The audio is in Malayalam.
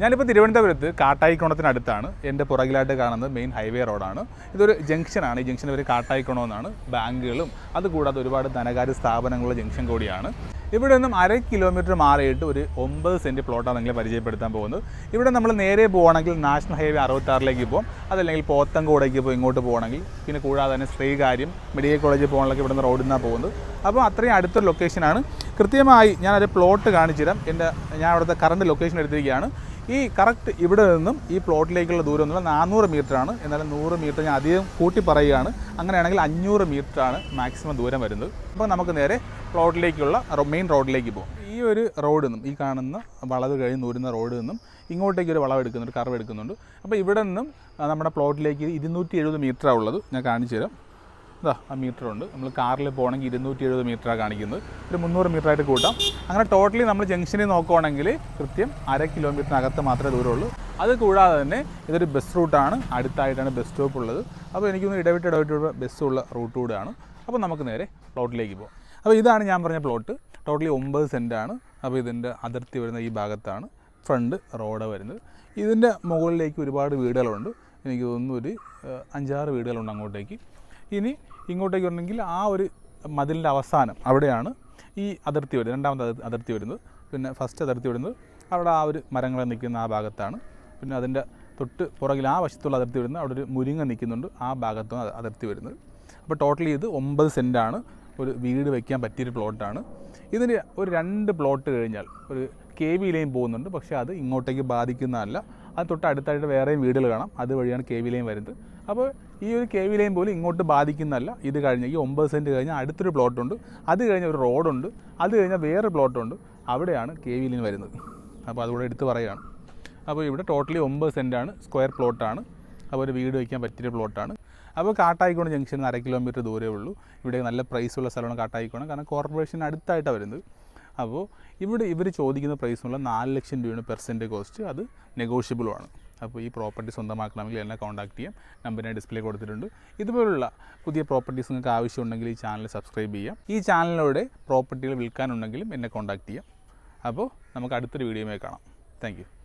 ഞാനിപ്പോൾ തിരുവനന്തപുരത്ത് കാട്ടായിക്കോണത്തിനടുത്താണ്. എന്റെ പുറകിലായിട്ട് കാണുന്നത് മെയിൻ ഹൈവേ റോഡാണ് ഇതൊരു ജംഗ്ഷനാണ് ഈ ജംഗ്ഷൻ പേര് കാട്ടായിക്കോണം എന്നാണ് ബാങ്കുകളും അതുകൂടാതെ ഒരുപാട് ധനകാര്യ സ്ഥാപനങ്ങളുടെ ജംഗ്ഷൻ കൂടിയാണ്. ഇവിടെ നിന്നും അര കിലോമീറ്റർ മാറിയിട്ട് ഒരു ഒമ്പത് സെന്റ് പ്ലോട്ടാണ് നിങ്ങളെ പരിചയപ്പെടുത്താൻ പോകുന്നത്. ഇവിടെ നമ്മൾ നേരെ പോകണമെങ്കിൽ നാഷണൽ ഹൈവേ അറുപത്താറിലേക്ക് പോകും അതല്ലെങ്കിൽ പോത്തങ്കോടേക്ക് പോയി ഇങ്ങോട്ട് പോകണമെങ്കിൽ പിന്നെ കൂടാതെ തന്നെ ശ്രീകാര്യം മെഡിക്കൽ കോളേജിൽ പോകണമെങ്കിൽ ഇവിടെ നിന്ന് റോഡിൽ നിന്നാണ് പോകുന്നത്. അപ്പോൾ അത്രയും അടുത്തൊരു ലൊക്കേഷനാണ് കൃത്യമായി ഞാനൊരു പ്ലോട്ട് കാണിച്ചു തരാം എന്റെ ഞാൻ അവിടുത്തെ കറണ്ട് ലൊക്കേഷൻ എടുത്തിരിക്കുകയാണ്. ഈ കറക്റ്റ് ഇവിടെ നിന്നും ഈ പ്ലോട്ടിലേക്കുള്ള ദൂരം എന്നുള്ള നാനൂറ് മീറ്ററാണ്. എന്നാലും നൂറ് മീറ്റർ ഞാൻ അധികം കൂട്ടി പറയുകയാണ്. അങ്ങനെയാണെങ്കിൽ അഞ്ഞൂറ് മീറ്ററാണ് മാക്സിമം ദൂരം വരുന്നത്. അപ്പോൾ നമുക്ക് നേരെ പ്ലോട്ടിലേക്കുള്ള മെയിൻ റോഡിലേക്ക് പോകും. ഈ ഒരു റോഡിൽ നിന്നും ഈ കാണുന്ന വളവ് കഴിഞ്ഞ് നൂരുന്ന റോഡിൽ നിന്നും ഇങ്ങോട്ടേക്ക് ഒരു വളവ് എടുക്കുന്നുണ്ട് കർവ് എടുക്കുന്നുണ്ട്. അപ്പോൾ ഇവിടെ നിന്നും നമ്മുടെ പ്ലോട്ടിലേക്ക് ഇരുന്നൂറ്റി എഴുപത് മീറ്ററാണ് ഉള്ളത്. ഞാൻ കാണിച്ചു തരാം ഇതാ ആ മീറ്റർ ഉണ്ട്. നമ്മൾ കാറിൽ പോകണമെങ്കിൽ ഇരുന്നൂറ്റി എഴുപത് മീറ്ററാണ് കാണിക്കുന്നത്. ഒരു മുന്നൂറ് മീറ്റർ ആയിട്ട് കൂട്ടാം. അങ്ങനെ ടോട്ടലി നമ്മൾ ജംഗ്ഷനിൽ നോക്കുവാണെങ്കിൽ കൃത്യം അര കിലോമീറ്ററിനകത്ത് മാത്രമേ ദൂരമുള്ളൂ. അത് കൂടാതെ തന്നെ ഇതൊരു ബസ് റൂട്ടാണ് അടുത്തായിട്ടാണ് ബസ് സ്റ്റോപ്പ് ഉള്ളത്. അപ്പോൾ എനിക്കൊന്ന് ഇടവിട്ട് ഇടവിട്ട് ബസ്സുള്ള റൂട്ട് കൂടെയാണ്. അപ്പോൾ നമുക്ക് നേരെ പ്ലോട്ടിലേക്ക് പോകാം. അപ്പോൾ ഇതാണ് ഞാൻ പറഞ്ഞ പ്ലോട്ട് ടോട്ടലി ഒമ്പത് സെന്റാണ് അപ്പോൾ ഇതിന്റെ അതിർത്തി വരുന്ന ഈ ഭാഗത്താണ് ഫ്രണ്ട് റോഡ് വരുന്നത്. ഇതിന്റെ മുകളിലേക്ക് ഒരുപാട് വീടുകളുണ്ട്. എനിക്ക് തോന്നുന്നു ഒരു അഞ്ചാറ് വീടുകളുണ്ട് അങ്ങോട്ടേക്ക്. ഇനി ഇങ്ങോട്ടേക്ക് വരണമെങ്കിൽ ആ ഒരു മതിലിന്റെ അവസാനം അവിടെയാണ് ഈ അതിർത്തി വരുന്നത് രണ്ടാമത്തെ അതിർത്തി വരുന്നത്. പിന്നെ ഫസ്റ്റ് അതിർത്തി വരുന്നത് അവിടെ ആ ഒരു മരങ്ങൾ നിൽക്കുന്ന ആ ഭാഗത്താണ്. പിന്നെ അതിന്റെ തൊട്ട് പുറകിൽ ആ വശത്തുള്ള അതിർത്തി വരുന്നത് അവിടെ ഒരു മുരിങ്ങ നിൽക്കുന്നുണ്ട് ആ ഭാഗത്തും അതിർത്തി വരുന്നത്. അപ്പോൾ ടോട്ടലി ഇത് ഒമ്പത് സെന്റാണ് ഒരു വീട് വയ്ക്കാൻ പറ്റിയൊരു പ്ലോട്ടാണ് ഇതിന് ഒരു രണ്ട് പ്ലോട്ട് കഴിഞ്ഞാൽ ഒരു കെ വി ലൈൻ പോകുന്നുണ്ട് പക്ഷേ അത് ഇങ്ങോട്ടേക്ക് ബാധിക്കുന്നതല്ല. അത് തൊട്ട് അടുത്തായിട്ട് വേറെയും വീടുകൾ കാണാം. അതുവഴിയാണ് കെ വി ലൈൻ വരുന്നത്. അപ്പോൾ ഈ ഒരു കെ വി ലൈൻ പോലും ഇങ്ങോട്ട് ബാധിക്കുന്നതല്ല. ഇത് കഴിഞ്ഞ് ഈ ഒമ്പത് സെന്റ് കഴിഞ്ഞാൽ അടുത്തൊരു പ്ലോട്ടുണ്ട് അത് കഴിഞ്ഞ ഒരു റോഡുണ്ട് അത് കഴിഞ്ഞാൽ വേറെ പ്ലോട്ടുണ്ട് അവിടെയാണ് കെ വി ലൈൻ വരുന്നത്. അപ്പോൾ അതുകൂടെ എടുത്ത് പറയുകയാണ്. അപ്പോൾ ഇവിടെ ടോട്ടലി ഒമ്പത് സെന്റാണ് സ്ക്വയർ പ്ലോട്ടാണ് അപ്പോൾ ഒരു വീട് വയ്ക്കാൻ പറ്റിയൊരു പ്ലോട്ടാണ് അപ്പോൾ കാട്ടായിക്കോണം ജംഗ്ഷനിൽ അര കിലോമീറ്റർ ദൂരമേ ഉള്ളൂ. ഇവിടെ നല്ല പ്രൈസുള്ള സ്ഥലമാണ് കാട്ടായിക്കോണം കാരണം കോർപ്പറേഷൻ അടുത്തായിട്ടാണ് വരുന്നത്. അപ്പോൾ ഇവിടെ ഇവർ ചോദിക്കുന്ന പ്രൈസ് എന്നുള്ള നാല് ലക്ഷം രൂപയാണ് പെർസെന്റ് കോസ്റ്റ് അത് നെഗോഷ്യബിളുമാണ് അപ്പോൾ ഈ പ്രോപ്പർട്ടി സ്വന്തമാക്കണമെങ്കിൽ എന്നെ കോൺടാക്ട് ചെയ്യാം. നമ്പർ ഞാൻ ഡിസ്പ്ലേ കൊടുത്തിട്ടുണ്ട്. ഇതുപോലുള്ള പുതിയ പ്രോപ്പർട്ടീസ് നിങ്ങൾക്ക് ആവശ്യമുണ്ടെങ്കിൽ ഈ ചാനൽ സബ്സ്ക്രൈബ് ചെയ്യാം. ഈ ചാനലിലൂടെ പ്രോപ്പർട്ടികൾ വിൽക്കാനുണ്ടെങ്കിലും എന്നെ കോൺടാക്ട് ചെയ്യാം. അപ്പോൾ നമുക്ക് അടുത്തൊരു വീഡിയോയുമായി കാണാം. താങ്ക്